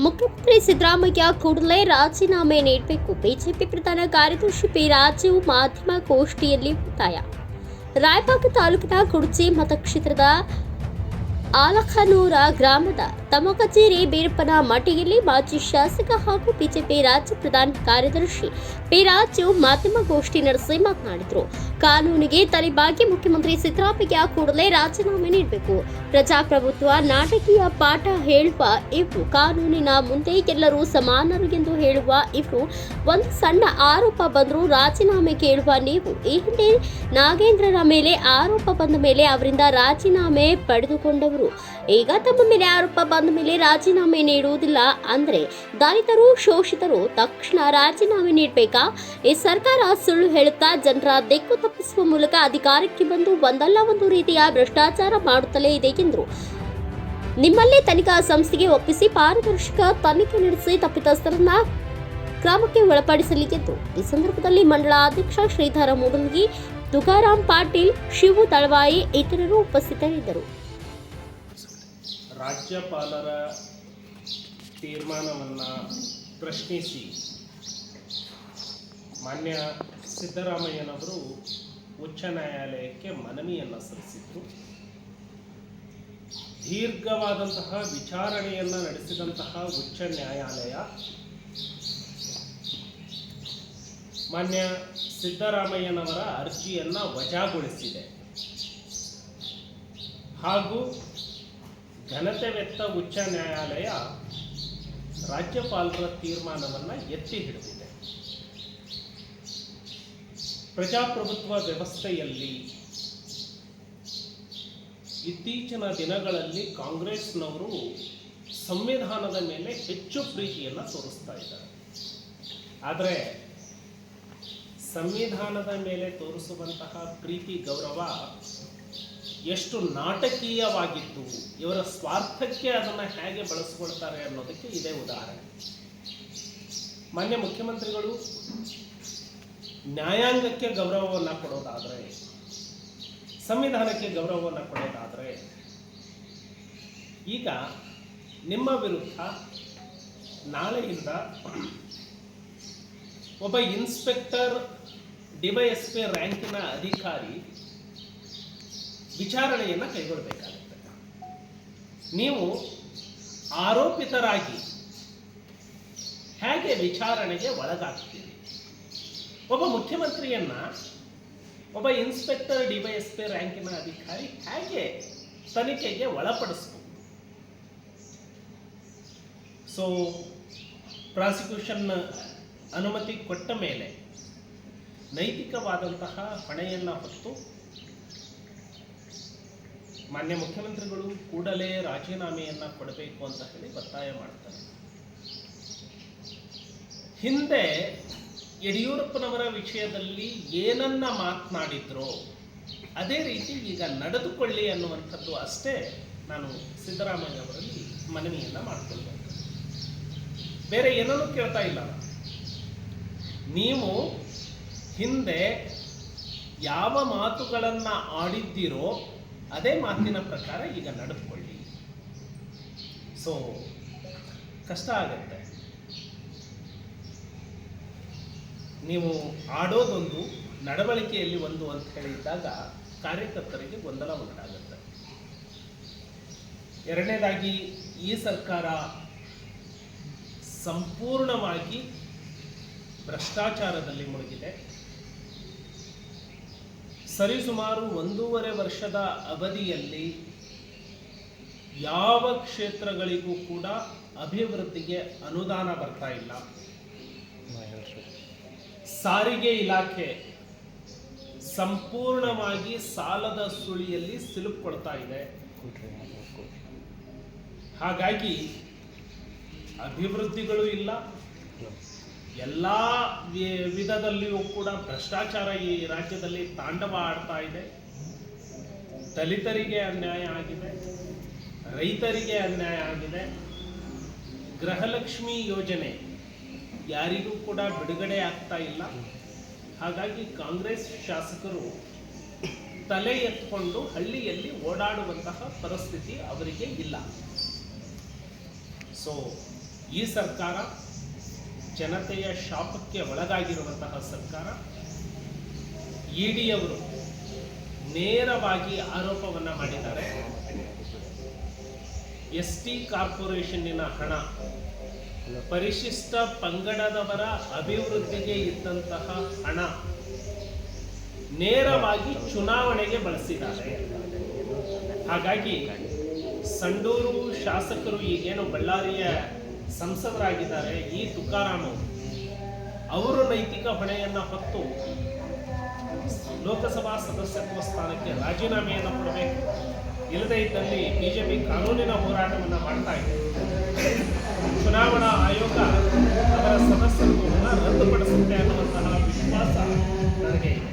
ಮುಖ್ಯಮಂತ್ರಿ ಸಿದ್ದರಾಮಯ್ಯ ಕೂಡಲೇ ರಾಜೀನಾಮೆ ನೀಡಬೇಕು. ಬಿಜೆಪಿ ಪ್ರಧಾನ ಕಾರ್ಯದರ್ಶಿ ಪಿ ರಾಜೀವ್ ಮಾಧ್ಯಮ ಗೋಷ್ಠಿಯಲ್ಲಿ ಒತ್ತಾಯ. ರಾಯಬಾಗ ತಾಲೂಕಿನ ಕುಡ್ಚಿ ಮತಕ್ಷೇತ್ರದ ಆಲಖನೂರ ಗ್ರಾಮದ ತಮ್ಮ ಕಚೇರಿ ಬೀರಪ್ಪನ ಮಠಿಯಲ್ಲಿ ಮಾಜಿ ಶಾಸಕ ಹಾಗೂ ಬಿಜೆಪಿ ರಾಜ್ಯ ಪ್ರಧಾನ ಕಾರ್ಯದರ್ಶಿ ಪಿ ರಾಜು ಮಾಧ್ಯಮಗೋಷ್ಠಿ ನಡೆಸಿ ಮಾತನಾಡಿದರು. ಕಾನೂನಿಗೆ ತಲೆಬಾಗಿ ಮುಖ್ಯಮಂತ್ರಿ ಸಿದ್ದರಾಮಯ್ಯ ಕೂಡಲೇ ರಾಜೀನಾಮೆ ನೀಡಬೇಕು. ಪ್ರಜಾಪ್ರಭುತ್ವ ನಾಟಕೀಯ ಪಾಠ ಹೇಳುವ ಇವರು, ಕಾನೂನಿನ ಮುಂದೆ ಎಲ್ಲರೂ ಸಮಾನರು ಎಂದು ಹೇಳುವ ಇವರು, ಒಂದು ಸಣ್ಣ ಆರೋಪ ಬಂದರೂ ರಾಜೀನಾಮೆ ಕೇಳುವ ನೀವು. ಈ ಹಿಂದೆ ನಾಗೇಂದ್ರರ ಮೇಲೆ ಆರೋಪ ಬಂದ ಮೇಲೆ ಅವರಿಂದ ರಾಜೀನಾಮೆ ಪಡೆದುಕೊಂಡವರು. ಈಗ ತಮ್ಮ ಮೇಲೆ ಆರೋಪ ಬಂದ ಮೇಲೆ ರಾಜೀನಾಮೆ ನೀಡುವುದಿಲ್ಲ ಅಂದ್ರೆ ದಲಿತರು ಶೋಷಿತರು ತಕ್ಷಣ ರಾಜೀನಾಮೆ ನೀಡಬೇಕಾ? ಈ ಸರ್ಕಾರ ಸುಳ್ಳು ಹೇಳುತ್ತಾ ಜನರ ದಿಕ್ಕು ತಪ್ಪಿಸುವ ಮೂಲಕ ಅಧಿಕಾರಕ್ಕೆ ಬಂದು ಒಂದಲ್ಲ ಒಂದು ರೀತಿಯ ಭ್ರಷ್ಟಾಚಾರ ಮಾಡುತ್ತಲೇ ಇದೆ ಎಂದರು. ನಿಮ್ಮಲ್ಲೇ ತನಿಖಾ ಸಂಸ್ಥೆಗೆ ಒಪ್ಪಿಸಿ ಪಾರದರ್ಶಕ ತನಿಖೆ ನಡೆಸಿ ತಪ್ಪಿತಸ್ಥರನ್ನ ಕ್ರಮಕ್ಕೆ ಒಳಪಡಿಸಲಿದ್ದು ಈ ಸಂದರ್ಭದಲ್ಲಿ ಮಂಡಳ ಅಧ್ಯಕ್ಷ ಶ್ರೀಧರ ಮೂಡಲ್ಗಿ ತುಕಾರಾಂ ಪಾಟೀಲ್, ಶಿವು ತಳವಾಯಿ, ಇತರರು ಉಪಸ್ಥಿತರಿದ್ದರು. ರಾಜ್ಯಪಾಲರ ತೀರ್ಮಾನವನ್ನು ಪ್ರಶ್ನಿಸಿ ಮಾನ್ಯ ಸಿದ್ದರಾಮಯ್ಯನವರು ಉಚ್ಚ ನ್ಯಾಯಾಲಯಕ್ಕೆ ಮನವಿಯನ್ನು ಸಲ್ಲಿಸಿದ್ರು. ದೀರ್ಘವಾದಂತಹ ವಿಚಾರಣೆಯನ್ನು ನಡೆಸಿದಂತಹ ಉಚ್ಚ ನ್ಯಾಯಾಲಯ ಮಾನ್ಯ ಸಿದ್ದರಾಮಯ್ಯನವರ ಅರ್ಜಿಯನ್ನು ವಜಾಗೊಳಿಸಿದೆ. ಹಾಗೂ ಘನತೆವೆತ್ತ ಉಚ್ಚ ನ್ಯಾಯಾಲಯ ರಾಜ್ಯಪಾಲರ ತೀರ್ಮಾನವನ್ನು ಎತ್ತಿ ಹಿಡಿದಿದೆ. ಪ್ರಜಾಪ್ರಭುತ್ವ ವ್ಯವಸ್ಥೆಯಲ್ಲಿ ಇತ್ತೀಚಿನ ದಿನಗಳಲ್ಲಿ ಕಾಂಗ್ರೆಸ್ನವರು ಸಂವಿಧಾನದ ಮೇಲೆ ಹೆಚ್ಚು ಪ್ರೀತಿಯನ್ನು ತೋರಿಸ್ತಾ ಇದ್ದಾರೆ. ಆದರೆ ಸಂವಿಧಾನದ ಮೇಲೆ ತೋರಿಸುವಂತಹ ಪ್ರೀತಿ, ಗೌರವ ಎಷ್ಟು ನಾಟಕೀಯವಾಗಿತ್ತು ಇವರ ಸ್ವಾರ್ಥಕ್ಕೆ ಅದನ್ನು ಹೇಗೆ ಬಳಸ್ಕೊಳ್ತಾರೆ ಅನ್ನೋದಕ್ಕೆ ಇದೇ ಉದಾಹರಣೆ. ಮಾನ್ಯ ಮುಖ್ಯಮಂತ್ರಿಗಳು, ನ್ಯಾಯಾಂಗಕ್ಕೆ ಗೌರವವನ್ನು ಕೊಡೋದಾದರೆ, ಸಂವಿಧಾನಕ್ಕೆ ಗೌರವವನ್ನು ಕೊಡೋದಾದರೆ, ಈಗ ನಿಮ್ಮ ವಿರುದ್ಧ ನಾಳೆಯಿಂದ ಒಬ್ಬ ಇನ್ಸ್ಪೆಕ್ಟರ್ ಡಿವೈಎಸ್ಪಿ ರ್ಯಾಂಕಿನ ಅಧಿಕಾರಿ ವಿಚಾರಣೆಯನ್ನು ಕೈಗೊಳ್ಳಬೇಕಾಗುತ್ತೆ ನೀವು ಆರೋಪಿತರಾಗಿ ಹೇಗೆ ವಿಚಾರಣೆಗೆ ಒಳಗಾಗ್ತೀರಿ? ಒಬ್ಬ ಮುಖ್ಯಮಂತ್ರಿಯನ್ನ ಒಬ್ಬ ಇನ್ಸ್ಪೆಕ್ಟರ್ ಡಿವೈಎಸ್ಪಿ ರ್ಯಾಂಕಿನ ಅಧಿಕಾರಿ ಹೇಗೆ ತನಿಖೆಗೆ ಒಳಪಡಿಸಬಹುದು ಸೊ ಪ್ರಾಸಿಕ್ಯೂಷನ್ ಅನುಮತಿ ಕೊಟ್ಟ ಮೇಲೆ ನೈತಿಕವಾದಂತಹ ಹೊಣೆಯನ್ನು ಹೊತ್ತು ಮಾನ್ಯ ಮುಖ್ಯಮಂತ್ರಿಗಳು ಕೂಡಲೇ ರಾಜೀನಾಮೆಯನ್ನು ಕೊಡಬೇಕು ಅಂತ ಹೇಳಿ ಒತ್ತಾಯ ಮಾಡ್ತಾರೆ. ಹಿಂದೆ ಯಡಿಯೂರಪ್ಪನವರ ವಿಷಯದಲ್ಲಿ ಏನನ್ನ ಮಾತನಾಡಿದ್ರೋ ಅದೇ ರೀತಿ ಈಗ ನಡೆದುಕೊಳ್ಳಿ ಅನ್ನುವಂಥದ್ದು ಅಷ್ಟೇ ನಾನು ಸಿದ್ದರಾಮಯ್ಯ ಅವರಲ್ಲಿ ಮನವಿಯನ್ನು ಮಾಡಿಕೊಳ್ಬೇಕು. ಬೇರೆ ಏನನ್ನೂ ಕೇಳ್ತಾ ಇಲ್ಲ ನೀವು ಹಿಂದೆ ಯಾವ ಮಾತುಗಳನ್ನು ಆಡಿದ್ದೀರೋ ಅದೇ ಮಾತಿನ ಪ್ರಕಾರ ಈಗ ನಡೆದುಕೊಳ್ಳಿ. ಸೊ ಕಷ್ಟ ಆಗತ್ತೆ. ನೀವು ಆಡೋದೊಂದು, ನಡವಳಿಕೆಯಲ್ಲಿ ಒಂದು ಅಂತ ಹೇಳಿದ್ದಾಗ ಕಾರ್ಯಕರ್ತರಿಗೆ ಗೊಂದಲ ಉಂಟಾಗುತ್ತೆ. ಎರಡನೇದಾಗಿ, ಈ ಸರ್ಕಾರ ಸಂಪೂರ್ಣವಾಗಿ ಭ್ರಷ್ಟಾಚಾರದಲ್ಲಿ ಮುಳುಗಿದೆ. ಸರಿಸುಮಾರು ಒಂದೂವರೆ ವರ್ಷದ ಅವಧಿಯಲ್ಲಿ ಯಾವ ಕ್ಷೇತ್ರಗಳಿಗೂ ಕೂಡ ಅಭಿವೃದ್ಧಿಗೆ ಅನುದಾನ ಬರ್ತಾ ಇಲ್ಲ. ಸಾರಿಗೆ ಇಲಾಖೆ ಸಂಪೂರ್ಣವಾಗಿ ಸಾಲದ ಸುಳಿಯಲ್ಲಿ ಸಿಲುಕೊಳ್ತಾ ಇದೆ. ಹಾಗಾಗಿ ಅಭಿವೃದ್ಧಿಗಳು ಇಲ್ಲ. ಎಲ್ಲ ವಿಧದಲ್ಲಿಯೂ ಕೂಡ ಭ್ರಷ್ಟಾಚಾರ ಈ ರಾಜ್ಯದಲ್ಲಿ ತಾಂಡವ ಆಡ್ತಾ ಇದೆ. ದಲಿತರಿಗೆ ಅನ್ಯಾಯ ಆಗಿದೆ. ರೈತರಿಗೆ ಅನ್ಯಾಯ ಆಗಿದೆ. ಗೃಹಲಕ್ಷ್ಮಿ ಯೋಜನೆ ಯಾರಿಗೂ ಕೂಡ ಬಿಡುಗಡೆ ಆಗ್ತಾ ಇಲ್ಲ. ಹಾಗಾಗಿ ಕಾಂಗ್ರೆಸ್ ಶಾಸಕರು ತಲೆ ಎತ್ಕೊಂಡು ಹಳ್ಳಿಯಲ್ಲಿ ಓಡಾಡುವಂತಹ ಪರಿಸ್ಥಿತಿ ಅವರಿಗೆ ಇಲ್ಲ. ಸೊ ಈ ಸರ್ಕಾರ ಜನತೆಯ ಶಾಪಕ್ಕೆ ಒಳಗಾಗಿರುವಂತಹ ಸರ್ಕಾರ ಇಡಿಯವರು ನೇರವಾಗಿ ಆರೋಪವನ್ನು ಮಾಡಿದ್ದಾರೆ. ಎಸ್ ಟಿ ಕಾರ್ಪೊರೇಷನ್ನಿನ ಹಣ ಪರಿಶಿಷ್ಟ ಪಂಗಡದವರ ಅಭಿವೃದ್ಧಿಗೆ ಇದ್ದಂತಹ ಹಣ ನೇರವಾಗಿ ಚುನಾವಣೆಗೆ ಬಳಸಿದ್ದಾರೆ. ಹಾಗಾಗಿ ಸಂಡೂರು ಶಾಸಕರು ಈಗೇನು ಬಳ್ಳಾರಿಯ ಸಂಸದರಾಗಿದ್ದಾರೆ ಈ ತುಕಾರಾಮ್ ಅವರು. ನೈತಿಕ ಹೊಣೆಯನ್ನು ಹೊತ್ತು ಲೋಕಸಭಾ ಸದಸ್ಯತ್ವ ಸ್ಥಾನಕ್ಕೆ ರಾಜೀನಾಮೆಯನ್ನು ಕೊಡಬೇಕು. ಇಲ್ಲದೇ ಇದ್ದಲ್ಲಿ ಬಿಜೆಪಿ ಕಾನೂನಿನ ಹೋರಾಟವನ್ನು ಮಾಡ್ತಾ ಇದೆ. ಚುನಾವಣಾ ಆಯೋಗ ಅದರ ಸದಸ್ಯತ್ವವನ್ನು ರದ್ದುಪಡಿಸುತ್ತೆ ಅನ್ನುವಂತಹ ವಿಶ್ವಾಸ ನನಗೆ ಇದೆ.